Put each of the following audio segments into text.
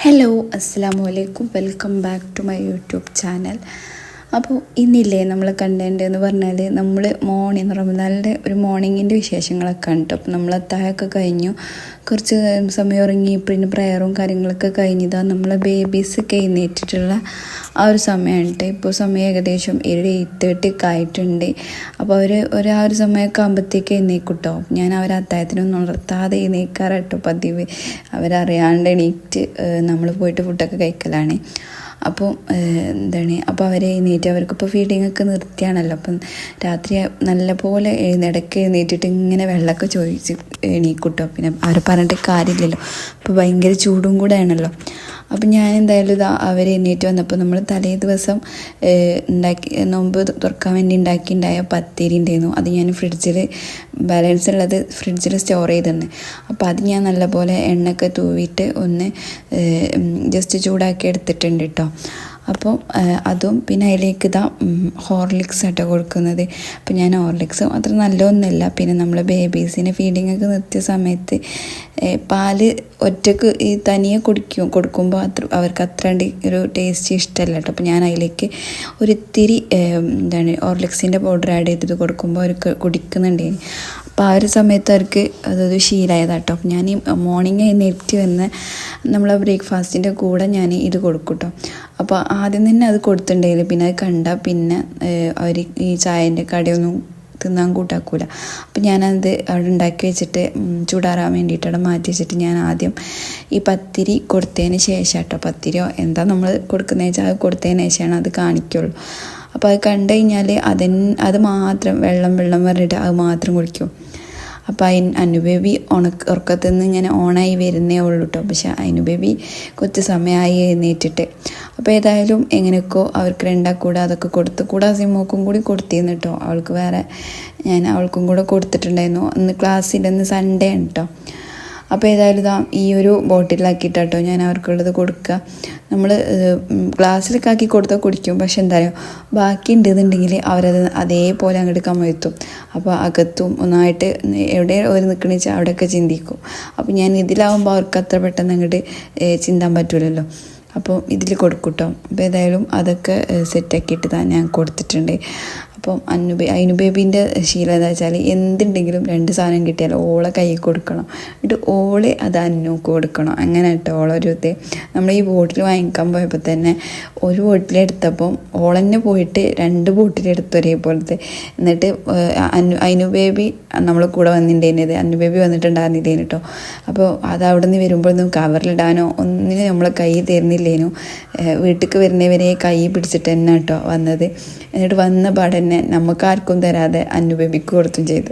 Hello അസ്സാം വലൈക്കും welcome back to my YouTube channel അപ്പോൾ ഇന്നില്ലേ നമ്മൾ കണ്ടന്റ് എന്ന് പറഞ്ഞാൽ നമ്മൾ മോർണിംഗ് റമദാനിന്റെ ഒരു മോർണിംഗിന്റെ വിശേഷങ്ങളൊക്കെ ഉണ്ട് അപ്പോൾ നമ്മൾ അത്തായൊക്കെ കഴിഞ്ഞു. കുറച്ച് സമയം ഉറങ്ങി പിന്നെ പ്രയറും കാര്യങ്ങളൊക്കെ കഴിഞ്ഞതാണ് നമ്മൾ ബേബീസൊക്കെ എഴുന്നേറ്റിട്ടുള്ള ആ ഒരു സമയമുണ്ട് ഇപ്പോൾ സമയം ഏകദേശം ഏഴ് എയ്റ്റ് തേർട്ടി ഒക്കെ ആയിട്ടുണ്ട്. അപ്പോൾ അവർ ഒരു ആ ഒരു സമയമൊക്കെ ആകുമ്പോഴത്തേക്ക് എഴുന്നേക്കൂട്ടോ ഞാൻ അവർ അത്തായത്തിനൊന്നും ഉണർത്താതെ എഴുന്നേക്കാറട്ടോ പതിവ്. അവരറിയാണ്ട് എണീറ്റ് നമ്മൾ പോയിട്ട് ഫുഡൊക്കെ കഴിക്കലാണ്. അപ്പോൾ എന്താണ് അപ്പോൾ അവരെ എഴുന്നേറ്റ് അവർക്കിപ്പോൾ ഫീഡിങ് ഒക്കെ നിർത്തിയാണല്ലോ. അപ്പം രാത്രി നല്ലപോലെ എഴുന്നിടയ്ക്ക് എഴുന്നേറ്റിട്ട് ഇങ്ങനെ വെള്ളമൊക്കെ ചോദിച്ച് എണീക്കൂട്ടോ. പിന്നെ അവർ പറഞ്ഞിട്ട് കാര്യമില്ലല്ലോ. അപ്പോൾ ഭയങ്കര ചൂടും കൂടെ ആണല്ലോ അപ്പം ഞാൻ എന്തായാലും ഇത് അവർ എണീറ്റ് വന്നപ്പോൾ നമ്മൾ തലേ ദിവസം ഉണ്ടാക്കി നോമ്പ് തുറക്കാൻ വേണ്ടി ഉണ്ടാക്കിയിട്ടുണ്ടായ പത്തിരി ഉണ്ടായിരുന്നു അത് ഞാൻ ഫ്രിഡ്ജിൽ ബാലൻസ് ഉള്ളത് ഫ്രിഡ്ജിൽ സ്റ്റോർ ചെയ്തിരുന്നു അപ്പോൾ അത് ഞാൻ നല്ലപോലെ എണ്ണയൊക്കെ തൂവിയിട്ട് ഒന്ന് ജസ്റ്റ് ചൂടാക്കി എടുത്തിട്ടുണ്ട് കേട്ടോ അപ്പോൾ അതും പിന്നെ അതിലേക്ക് ഇതാ ഹോർലിക്സ് ആട്ടോ കൊടുക്കുന്നത്. അപ്പോൾ ഞാൻ ഹോർലിക്സ് അത്ര നല്ലതൊന്നുമല്ല. പിന്നെ നമ്മൾ ബേബീസിനെ ഫീഡിങ് ഒക്കെ നിർത്തിയ സമയത്ത് പാൽ ഒറ്റയ്ക്ക് ഈ തനിയെ കുടിക്കും കൊടുക്കുമ്പോൾ അത്ര അവർക്ക് അത്ര ഒരു ടേസ്റ്റ് ഇഷ്ടമല്ല കേട്ടോ. അപ്പോൾ ഞാൻ അതിലേക്ക് ഒരിത്തിരി എന്താണ് ഹോർലിക്സിന്റെ പൗഡർ ആഡ് ചെയ്തിട്ട് കൊടുക്കുമ്പോൾ അവർക്ക് കുടിക്കുന്നുണ്ടേനി അപ്പോൾ ആ ഒരു സമയത്ത് അവർക്ക് അതൊരു ശീലമായതാട്ടോ ഞാൻ ഈ മോർണിംഗ് എഴുന്നേറ്റ് വന്ന് നമ്മളെ ബ്രേക്ക്ഫാസ്റ്റിന്റെ കൂടെ ഞാൻ ഇത് കൊടുക്കും കേട്ടോ അപ്പോൾ ആദ്യം തന്നെ അത് കൊടുത്തിട്ടുണ്ടെങ്കിൽ പിന്നെ അത് കണ്ടാൽ പിന്നെ അവർ ഈ ചായന്റെ കടയൊന്നും തിന്നാൻ കൂട്ടാക്കൂല. അപ്പം ഞാനത് അവിടെ ഉണ്ടാക്കി വെച്ചിട്ട് ചൂടാറാൻ വേണ്ടിയിട്ട് അവിടെ മാറ്റി വെച്ചിട്ട് ഞാൻ ആദ്യം ഈ പത്തിരി കൊടുത്തതിന് ശേഷം കേട്ടോ പത്തിരിയോ എന്താ നമ്മൾ കൊടുക്കുന്നതെന്ന് വെച്ചാൽ അത് കൊടുത്തതിന് ശേഷമാണ് അത് കാണിക്കുള്ളൂ. അപ്പോൾ അത് കണ്ടു കഴിഞ്ഞാൽ അതിന് അത് മാത്രം വെള്ളം വെള്ളം പറഞ്ഞിട്ട് അത് മാത്രം കുടിക്കും. അപ്പോൾ അതിന് അനുബേബി ഉണക്ക് ഉറക്കത്തിൽ നിന്ന് ഇങ്ങനെ ഓണായി വരുന്നേ ഉള്ളൂ കേട്ടോ പക്ഷെ അനുബേബി കുറച്ച് സമയമായി എഴുന്നേറ്റിട്ട്. അപ്പോൾ ഏതായാലും എങ്ങനെയൊക്കെയോ അവർക്ക് രണ്ടാ കൂടെ അതൊക്കെ കൊടുത്ത് കൂടെ സിമോക്കും കൂടി കൊടുത്തിരുന്നു കേട്ടോ അവൾക്ക് വേറെ ഞാൻ അവൾക്കും കൂടെ കൊടുത്തിട്ടുണ്ടായിരുന്നു. അന്ന് ക്ലാസ്സിൽ സൺഡേ ആണ് കേട്ടോ അപ്പോൾ ഏതായാലും ഇതാ ഈ ഒരു ബോട്ടിലാക്കിയിട്ട് കേട്ടോ ഞാൻ അവർക്കുള്ളത് കൊടുക്കുക. നമ്മൾ ഗ്ലാസ്സിലൊക്കെ ആക്കി കൊടുത്താൽ കുടിക്കും. പക്ഷെ എന്താ പറയുക ബാക്കി ഉണ്ടെന്നുണ്ടെങ്കിൽ അവരത് അതേപോലെ അങ്ങോട്ട് കമഴ്ത്തും. അപ്പോൾ അകത്തും ഒന്നായിട്ട് എവിടെ അവർ നിൽക്കണ വെച്ചാൽ അവിടെയൊക്കെ ചിന്തിക്കും. അപ്പോൾ ഞാൻ ഇതിലാവുമ്പോൾ അവർക്ക് അത്ര പെട്ടെന്ന് അങ്ങോട്ട് ചിന്താൻ പറ്റൂലല്ലോ. അപ്പോൾ ഇതിൽ കൊടുക്കൂട്ടോ. കേട്ടോ അപ്പോൾ ഏതായാലും അതൊക്കെ സെറ്റാക്കിയിട്ട് തന്നെ ഞാൻ കൊടുത്തിട്ടുണ്ട്. അപ്പം അനുബേ അനുബേബിന്റെ ശീലം എന്താ വെച്ചാൽ എന്തുണ്ടെങ്കിലും രണ്ട് സാധനം കിട്ടിയാൽ ഓളെ കൈ കൊടുക്കണം. എന്നിട്ട് ഓളെ അത് അന്നൂക്ക് കൊടുക്കണം. അങ്ങനെ കേട്ടോ ഓളൊരു നമ്മൾ ഈ ബോട്ടിൽ വാങ്ങിക്കാൻ പോയപ്പോൾ തന്നെ ഒരു ബോട്ടിലെടുത്തപ്പം ഓളന്നെ പോയിട്ട് രണ്ട് ബോട്ടിലെടുത്തു ഒരേപോലത്തെ. എന്നിട്ട് അനു അനുബേബി നമ്മളെ കൂടെ വന്നിട്ടുണ്ടായിരുന്നത് അനുബേബി വന്നിട്ടുണ്ടായിരുന്നില്ലേനു കേട്ടോ അപ്പോൾ അത് അവിടെ നിന്ന് വരുമ്പോഴൊന്നും കവറിലിടാനോ ഒന്നിനും നമ്മൾ കൈ തരുന്നില്ലേനു. വീട്ടിലേക്ക് വരുന്നവരെ കൈ പിടിച്ചിട്ട് തന്നെ കേട്ടോ വന്നത്. എന്നിട്ട് വന്ന പാടന്നെ നമുക്ക് ആർക്കും തരാതെ അനുഭവിക്കുക കൊടുത്തും ചെയ്ത്.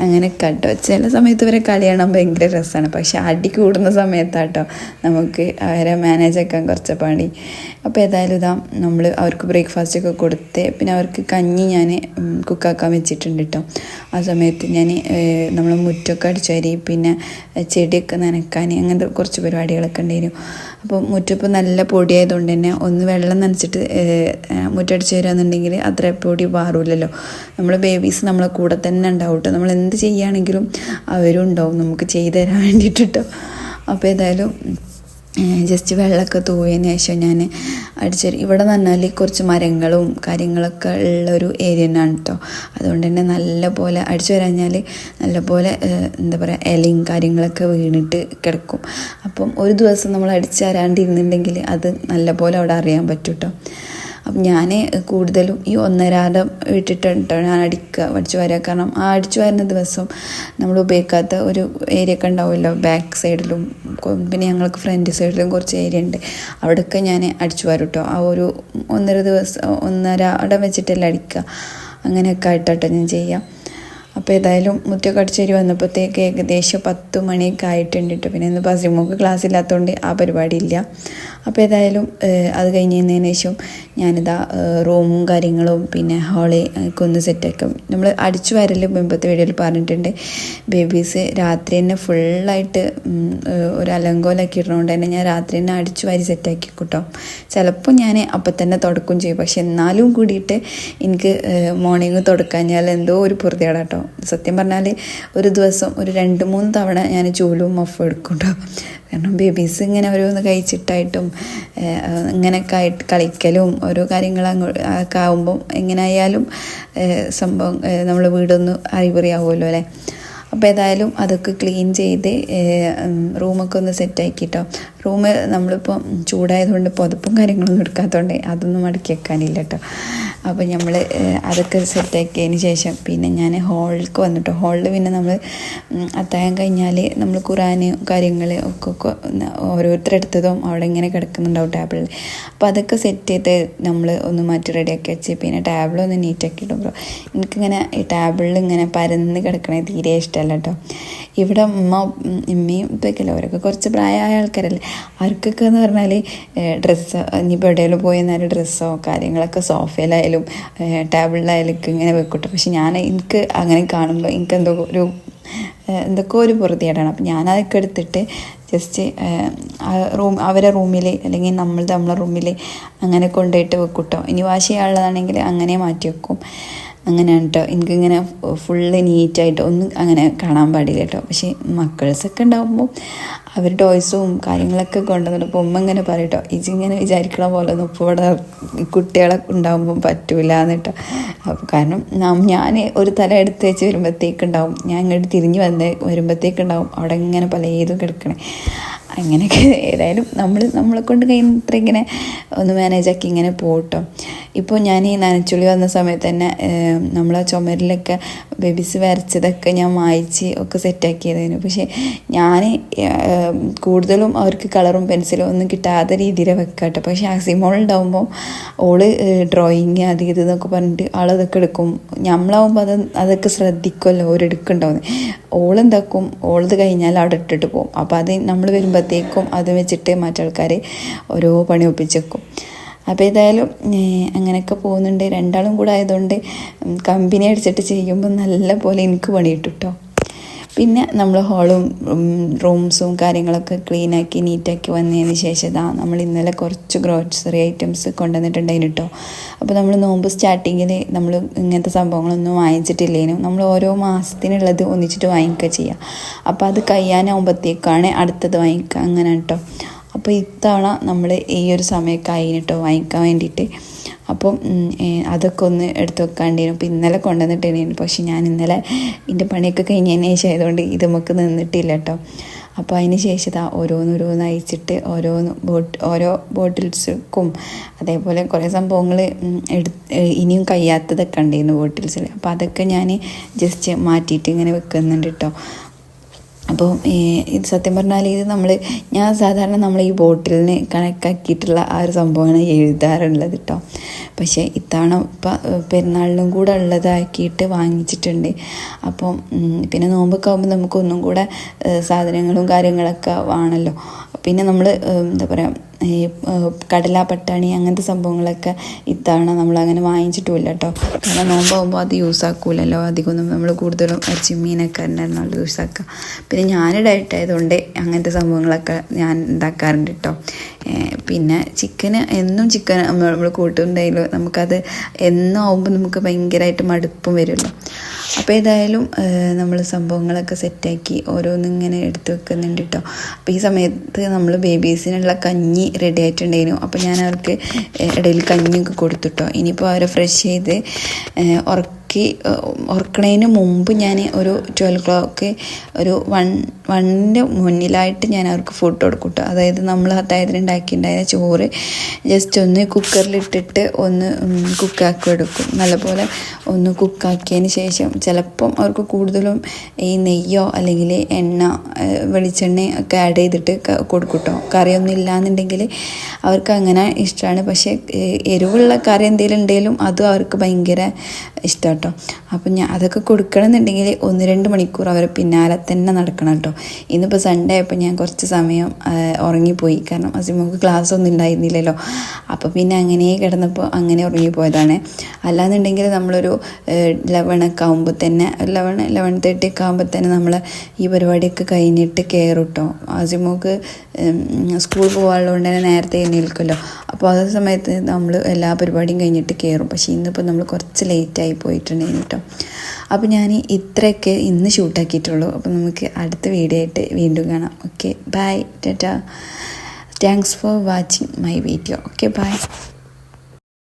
അങ്ങനെ കേട്ടോ. ചില സമയത്ത് ഇവരെ കളി ഭയങ്കര രസമാണ് പക്ഷെ അടി കൂടുന്ന സമയത്താട്ടോ നമുക്ക് അവരെ മാനേജ് ആക്കാൻ കുറച്ച് പണി. അപ്പോൾ ഏതായാലും ഇതാ നമ്മൾ അവർക്ക് ബ്രേക്ക്ഫാസ്റ്റ് ഒക്കെ കൊടുത്ത് പിന്നെ അവർക്ക് കഞ്ഞി ഞാൻ കുക്കാക്കാൻ വെച്ചിട്ടുണ്ട് കേട്ടോ ആ സമയത്ത് ഞാൻ നമ്മൾ മുറ്റമൊക്കെ അടിച്ചുവരി പിന്നെ ചെടിയൊക്കെ നനക്കാൻ അങ്ങനത്തെ കുറച്ച് പരിപാടികളൊക്കെ ഉണ്ടായിരുന്നു. അപ്പോൾ മുറ്റപ്പോൾ നല്ല പൊടിയായതുകൊണ്ട് തന്നെ ഒന്ന് വെള്ളം നനച്ചിട്ട് മുറ്റടിച്ച് വരികയെന്നുണ്ടെങ്കിൽ അത്ര പൊടി മാറില്ലല്ലോ നമ്മൾ ബേബീസ് നമ്മളെ കൂടെ തന്നെ ഉണ്ടാവും കേട്ടോ നമ്മൾ എന്ത് ചെയ്യുകയാണെങ്കിലും അവരും ഉണ്ടാവും. നമുക്ക് ചെയ്തു തരാൻ വേണ്ടിയിട്ടോ അപ്പോൾ ഏതായാലും ജസ്റ്റ് വെള്ളമൊക്കെ തൂവിയതിന് ശേഷം ഞാൻ അടിച്ചു ഇവിടെ പറഞ്ഞാൽ കുറച്ച് മരങ്ങളും കാര്യങ്ങളൊക്കെ ഉള്ളൊരു ഏരിയ തന്നെയാണ് കേട്ടോ അതുകൊണ്ട് തന്നെ നല്ല പോലെ അടിച്ചു വരാഞ്ഞാൽ നല്ല പോലെ എന്താ പറയുക ഇലയും കാര്യങ്ങളൊക്കെ വീണിട്ട് കിടക്കും. അപ്പം ഒരു ദിവസം നമ്മൾ അടിച്ചു തരാണ്ടിരുന്നുണ്ടെങ്കിൽ അത് നല്ല പോലെ അവിടെ അറിയാൻ പറ്റും കേട്ടോ അപ്പം ഞാൻ കൂടുതലും ഈ ഒന്നരാടം ഇട്ടിട്ടാണ് ഞാൻ അടിക്കുക അടിച്ചു വരിക. കാരണം ആ അടിച്ചു വരുന്ന ദിവസം നമ്മൾ ഉപയോഗിക്കാത്ത ഒരു ഏരിയ ഒക്കെ ഉണ്ടാവുമല്ലോ ബാക്ക് സൈഡിലും പിന്നെ ഞങ്ങൾക്ക് ഫ്രണ്ട് സൈഡിലും കുറച്ച് ഏരിയ ഉണ്ട്. അവിടെയൊക്കെ ഞാൻ അടിച്ചു വരും കേട്ടോ ആ ഒരു ഒന്നര ദിവസം ഒന്നരാടം വെച്ചിട്ടല്ല അടിക്കുക. അങ്ങനെയൊക്കെ ആയിട്ടാട്ടോ ഞാൻ ചെയ്യാം അപ്പോൾ ഏതായാലും മുറ്റൊക്കെ അടിച്ചേരി വന്നപ്പോഴത്തേക്ക് ഏകദേശം പത്ത് മണിയൊക്കെ ആയിട്ടുണ്ട് കേട്ടോ പിന്നെ ഇന്ന് പസിമുക്ക് ക്ലാസ് ഇല്ലാത്തതുകൊണ്ട് ആ പരിപാടി ഇല്ല. അപ്പോൾ ഏതായാലും അത് കഴിഞ്ഞതിന് ശേഷം ഞാനിതാ റൂമും കാര്യങ്ങളും പിന്നെ ഹാൾ ഒക്കെ ഒന്ന് സെറ്റാക്കും നമ്മൾ അടിച്ചു വരൽ മുമ്പത്തെ വീഡിയോയിൽ പറഞ്ഞിട്ടുണ്ട്. ബേബീസ് രാത്രി തന്നെ ഫുള്ളായിട്ട് ഒരു അലങ്കോലൊക്കെ ഇടുന്നതുകൊണ്ട് തന്നെ ഞാൻ രാത്രി തന്നെ അടിച്ചു വാരി സെറ്റാക്കി കൂട്ടോ ചിലപ്പോൾ ഞാൻ അപ്പം തന്നെ തുടക്കും ചെയ്യും. പക്ഷെ എന്നാലും കൂടിയിട്ട് എനിക്ക് മോർണിംഗ് തുടക്കാഞ്ഞാൽ എന്തോ ഒരു പൊറുതിയാടാട്ടോ സത്യം പറഞ്ഞാൽ ഒരു ദിവസം ഒരു രണ്ട് മൂന്ന് തവണ ഞാൻ ചൂലും മഫും എടുക്കും കേട്ടോ കാരണം ബേബീസ് ഇങ്ങനെ ഓരോന്ന് കഴിച്ചിട്ടായിട്ടും ഇങ്ങനെ കളിക്കലും ഓരോ കാര്യങ്ങൾ അങ്ങോട്ട് ആകുമ്പം എങ്ങനെയായാലും സംഭവം നമ്മൾ വീടൊന്ന് അറിവറിയാവുമല്ലോ അല്ലേ? അപ്പോൾ ഏതായാലും അതൊക്കെ ക്ലീൻ ചെയ്ത് റൂമൊക്കെ ഒന്ന് സെറ്റാക്കിട്ടോ റൂം നമ്മളിപ്പോൾ ചൂടായതുകൊണ്ട് പുതപ്പും കാര്യങ്ങളൊന്നും എടുക്കാത്തതുകൊണ്ട് അതൊന്നും മടക്കി വെക്കാനില്ല കേട്ടോ അപ്പോൾ നമ്മൾ അതൊക്കെ സെറ്റാക്കിയതിന് ശേഷം പിന്നെ ഞാൻ ഹാളിലേക്ക് വന്നിട്ടോ. ഹാളിൽ പിന്നെ നമ്മൾ അത്താഴം കഴിഞ്ഞാൽ നമ്മൾ ഖുറാന് കാര്യങ്ങൾ ഒക്കെ ഓരോരുത്തരെടുത്തതും അവിടെ ഇങ്ങനെ കിടക്കുന്നുണ്ടാവും ടേബിളിൽ അപ്പോൾ അതൊക്കെ സെറ്റ് ചെയ്ത് നമ്മൾ ഒന്ന് മാറ്റി റെഡിയാക്കി വെച്ച് പിന്നെ ടേബിൾ ഒന്ന് നീറ്റാക്കി ഇടും ബ്രോ. എനിക്കിങ്ങനെ ഈ ടേബിളിൽ ഇങ്ങനെ പരന്ന് കിടക്കണേ തീരെ ഇഷ്ടമല്ല കേട്ടോ ഇവിടെ ഉമ്മ ഉമ്മയും ഇപ്പൊക്കെയല്ലേ അവരൊക്കെ കുറച്ച് പ്രായമായ ആൾക്കാരല്ലേ? അവർക്കൊക്കെ എന്ന് പറഞ്ഞാൽ ഡ്രസ്സ് ഇനിയിപ്പോൾ എവിടെയെങ്കിലും പോയി എന്നാൽ ഡ്രസ്സോ കാര്യങ്ങളൊക്കെ സോഫയിലായാലും ടേബിളിലായാലും ഇങ്ങനെ വെക്കട്ടെ. പക്ഷെ ഞാൻ എനിക്ക് അങ്ങനെ കാണുമ്പോൾ എനിക്ക് എന്തോ ഒരു എന്തൊക്കെ ഒരു പൊറുതിയേടാണ് അപ്പം ഞാനതൊക്കെ എടുത്തിട്ട് ജസ്റ്റ് റൂം അവരെ റൂമിൽ അല്ലെങ്കിൽ നമ്മൾ നമ്മളെ റൂമിൽ അങ്ങനെ കൊണ്ടുപോയിട്ട് വെക്കൂട്ടോ. ഇനി വാശിയുള്ളതാണെങ്കിൽ അങ്ങനെ മാറ്റി വെക്കും. അങ്ങനെയാണ് കേട്ടോ എനിക്കിങ്ങനെ ഫുള്ള് നീറ്റായിട്ട് ഒന്നും അങ്ങനെ കാണാൻ പാടില്ല കേട്ടോ. പക്ഷേ മക്കൾസൊക്കെ ഉണ്ടാകുമ്പോൾ അവർ ടോയ്സും കാര്യങ്ങളൊക്കെ കൊണ്ടുവന്നിട്ട് അപ്പോൾ ഉമ്മ ഇങ്ങനെ പറയും കേട്ടോ ഇങ്ങനെ വിചാരിക്കണ പോലെ ഒന്നും ഇപ്പോൾ ഇവിടെ കുട്ടികളെ ഉണ്ടാകുമ്പോൾ പറ്റൂല എന്നിട്ടോ അപ്പോൾ കാരണം ഞാൻ ഒരു തല എടുത്ത് വെച്ച് വരുമ്പോഴത്തേക്കുണ്ടാവും ഞാൻ ഇങ്ങോട്ട് തിരിഞ്ഞ് വന്ന് വരുമ്പോഴത്തേക്കുണ്ടാവും അവിടെ ഇങ്ങനെ പല ഏതും കിടക്കണേ. അങ്ങനെയൊക്കെ ഏതായാലും നമ്മൾ നമ്മളെ കൊണ്ട് കഴിഞ്ഞത്ര ഇങ്ങനെ ഒന്ന് മാനേജാക്കി ഇങ്ങനെ പോട്ടോ. ഇപ്പോൾ ഞാൻ ഈ നനച്ചുള്ളി വന്ന സമയത്ത് തന്നെ നമ്മൾ ആ ചുമരിലൊക്കെ ബേബീസ് വരച്ചതൊക്കെ ഞാൻ വായിച്ച് ഒക്കെ സെറ്റാക്കിയതായിരുന്നു പക്ഷേ ഞാൻ കൂടുതലും അവർക്ക് കളറും പെൻസിലും ഒന്നും കിട്ടാത്ത രീതിയിൽ വെക്കാട്ടോ പക്ഷേ അസിമോൾ ഉണ്ടാകുമ്പോൾ ഓൾ ഡ്രോയിങ് അത് ഇത് എന്നൊക്കെ പറഞ്ഞിട്ട് ആളതൊക്കെ എടുക്കും. നമ്മളാവുമ്പോൾ അത് അതൊക്കെ ശ്രദ്ധിക്കുമല്ലോ ഓരെടുക്കുന്നുണ്ടാവുന്നത് ഓളെന്താക്കും? ഓളത് കഴിഞ്ഞാൽ അവിടെ ഇട്ടിട്ട് പോകും അപ്പോൾ അത് നമ്മൾ വരുമ്പോഴത്തേക്കും അത് വെച്ചിട്ട് മറ്റാൾക്കാർ ഓരോ പണി ഒപ്പിച്ചേക്കും. അപ്പോൾ ഏതായാലും അങ്ങനെയൊക്കെ പോകുന്നുണ്ട്. രണ്ടാളും കൂടെ ആയതുകൊണ്ട് കമ്പനി അടിച്ചിട്ട് ചെയ്യുമ്പോൾ നല്ല പോലെ എനിക്ക് പണി കിട്ടും കേട്ടോ പിന്നെ നമ്മൾ ഹാളും റൂംസും കാര്യങ്ങളൊക്കെ ക്ലീനാക്കി നീറ്റാക്കി വന്നതിന് ശേഷം ഇതാ നമ്മൾ ഇന്നലെ കുറച്ച് ഗ്രോസറി ഐറ്റംസ് കൊണ്ടുവന്നിട്ടുണ്ടായിരുന്നു കേട്ടോ അപ്പോൾ നമ്മൾ നോമ്പ് സ്റ്റാർട്ടിങ്ങിൽ നമ്മൾ ഇങ്ങനത്തെ സംഭവങ്ങളൊന്നും വാങ്ങിച്ചിട്ടില്ലേനും. നമ്മൾ ഓരോ മാസത്തിനുള്ളത് ഒന്നിച്ചിട്ട് വാങ്ങിക്കുക ചെയ്യുക അപ്പോൾ അത് കഴിയാനാകുമ്പോഴത്തേക്കാണ് അടുത്തത് വാങ്ങിക്കുക അങ്ങനെ കേട്ടോ അപ്പോൾ ഇത്തവണ നമ്മൾ ഈ ഒരു സമയമൊക്കെ ആയിട്ടോ വാങ്ങിക്കാൻ വേണ്ടിയിട്ട്. അപ്പം അതൊക്കെ ഒന്ന് എടുത്ത് വെക്കാണ്ടിരുന്നു. അപ്പോൾ ഇന്നലെ കൊണ്ടുവന്നിട്ടുണ്ടായിരുന്നു പക്ഷെ ഞാൻ ഇന്നലെ എന്റെ പണിയൊക്കെ കഴിഞ്ഞതിന് ശേഷം ആയതുകൊണ്ട് ഇത് നമുക്ക് നിന്നിട്ടില്ല കേട്ടോ. അപ്പോൾ അതിന് ശേഷം ഓരോന്നോരോന്ന് അയച്ചിട്ട് ഓരോന്ന് ബോട്ട് ഓരോ ബോട്ടിൽസ്ക്കും അതേപോലെ കുറേ സംഭവങ്ങൾ എടുത്ത് ഇനിയും കഴിയാത്തതൊക്കെ ഉണ്ടായിരുന്നു ബോട്ടിൽസിൽ. അപ്പോൾ അതൊക്കെ ഞാൻ ജസ്റ്റ് മാറ്റിയിട്ട് ഇങ്ങനെ വെക്കുന്നുണ്ട് കേട്ടോ. അപ്പോൾ ഇത് സത്യം പറഞ്ഞാൽ ഇത് നമ്മൾ ഞാൻ സാധാരണ നമ്മൾ ഈ ബോട്ടിലിന് കണക്കാക്കിയിട്ടുള്ള ആ ഒരു സംഭവമാണ് എഴുതാറുള്ളത് കേട്ടോ പക്ഷേ ഇത്തവണ പെരുന്നാളിനും കൂടെ ഉള്ളതാക്കിയിട്ട് വാങ്ങിച്ചിട്ടുണ്ട്. അപ്പോൾ പിന്നെ നോമ്പൊക്കെ ആകുമ്പോൾ നമുക്ക് ഒന്നും കൂടെ സാധനങ്ങളും കാര്യങ്ങളൊക്കെ വേണമല്ലോ പിന്നെ നമ്മൾ എന്താ പറയുക ഈ കടല പട്ടാണി അങ്ങനത്തെ സംഭവങ്ങളൊക്കെ ഇത്തവണ നമ്മൾ അങ്ങനെ വാങ്ങിച്ചിട്ടുമില്ല കേട്ടോ കാരണം നോമ്പാകുമ്പോൾ അത് യൂസ് ആക്കൂലല്ലോ അധികമൊന്നും നമ്മൾ കൂടുതലും ഇറച്ചി മീനൊക്കെ ഉണ്ടായിരുന്നുള്ളൂ യൂസ് ആക്കുക പിന്നെ ഞാൻ ഡയറ്റ് ആയതുകൊണ്ട് അങ്ങനത്തെ സംഭവങ്ങളൊക്കെ ഞാൻ ഉണ്ടാക്കാറുണ്ട് കേട്ടോ പിന്നെ ചിക്കന് എന്നും ചിക്കൻ നമ്മൾ കൂട്ടുന്നുണ്ടെങ്കിലും നമുക്കത് എന്നും ആകുമ്പോൾ നമുക്ക് ഭയങ്കരമായിട്ട് മടുപ്പും വരുമല്ലോ. അപ്പോൾ ഏതായാലും നമ്മൾ സംഭവങ്ങളൊക്കെ സെറ്റാക്കി ഓരോന്നിങ്ങനെ എടുത്ത് വെക്കുന്നുണ്ട് കേട്ടോ അപ്പോൾ ഈ സമയത്ത് നമ്മൾ ബേബീസിനുള്ള കഞ്ഞി റെഡി ആയിട്ടുണ്ടായിരുന്നു. അപ്പോൾ ഞാൻ അവർക്ക് ഇടയിൽ കഞ്ഞിയൊക്കെ കൊടുത്തിട്ടോ ഇനിയിപ്പോൾ അവരെ ഫ്രഷ് ചെയ്ത് ഏഹ്, ഉറക്കി ഉറക്കണതിന് മുമ്പ് ഞാൻ ഒരു ട്വൽവ് ക്ലോക്ക് ഒരു വൺ വണ്ണിന്റെ മുന്നിലായിട്ട് ഞാൻ അവർക്ക് ഫുഡ് കൊടുക്കും അതായത് നമ്മൾ അത്തായത്തിന് ഉണ്ടാക്കിയിട്ടുണ്ടായ ചോറ് ജസ്റ്റ് ഒന്ന് കുക്കറിലിട്ടിട്ട് ഒന്ന് കുക്കാക്കി എടുക്കും. നല്ലപോലെ ഒന്ന് കുക്കാക്കിയതിന് ശേഷം ചിലപ്പം അവർക്ക് കൂടുതലും ഈ നെയ്യോ അല്ലെങ്കിൽ എണ്ണ വെളിച്ചെണ്ണ ഒക്കെ ആഡ് ചെയ്തിട്ട് കൊടുക്കും കറിയൊന്നും ഇല്ലാന്നുണ്ടെങ്കിൽ അവർക്ക് അങ്ങനെ ഇഷ്ടമാണ് പക്ഷേ എരിവുള്ള കറി എന്തെങ്കിലും ഉണ്ടെങ്കിലും അതും അവർക്ക് ഭയങ്കര ഇഷ്ടം കേട്ടോ. അപ്പം ഞാൻ അതൊക്കെ കൊടുക്കണമെന്നുണ്ടെങ്കിൽ ഒന്ന് രണ്ട് മണിക്കൂർ അവർ പിന്നാലെ തന്നെ നടക്കണം കേട്ടോ. ഇന്നിപ്പോൾ സൺഡേ ആയപ്പോൾ ഞാൻ കുറച്ച് സമയം ഉറങ്ങിപ്പോയി. കാരണം അസിമോക്ക് ക്ലാസ് ഒന്നും ഉണ്ടായിരുന്നില്ലല്ലോ അപ്പോൾ പിന്നെ അങ്ങനെ കിടന്നപ്പോൾ അങ്ങനെ ഉറങ്ങിപ്പോയതാണ്. അല്ലാന്നുണ്ടെങ്കിൽ നമ്മളൊരു ലെവൺ ഒക്കെ ആകുമ്പോൾ തന്നെ ലെവൺ ലെവൺ തേർട്ടി ഒക്കെ ആകുമ്പോൾ തന്നെ നമ്മൾ ഈ പരിപാടിയൊക്കെ കഴിഞ്ഞിട്ട് കയറും കേട്ടോ. ആസിമോക്ക് സ്കൂൾ പോകാനുള്ളതുകൊണ്ട് തന്നെ നേരത്തെ എഴുന്നേൽക്കുമല്ലോ. അപ്പോൾ ആ സമയത്ത് നമ്മൾ എല്ലാ പരിപാടിയും കഴിഞ്ഞിട്ട് കയറും പക്ഷേ ഇന്നിപ്പോൾ നമ്മൾ കുറച്ച് ലേറ്റായി പോയിട്ടുണ്ട്. വന്നിട്ടുണ്ടായിരുന്നു കേട്ടോ അപ്പോൾ ഞാൻ ഇത്രയൊക്കെ ഇന്ന് ഷൂട്ടാക്കിയിട്ടുള്ളൂ അപ്പോൾ നമുക്ക് അടുത്ത വീഡിയോ ആയിട്ട് വീണ്ടും കാണാം. Okay bye tata. Thanks for watching my video okay bye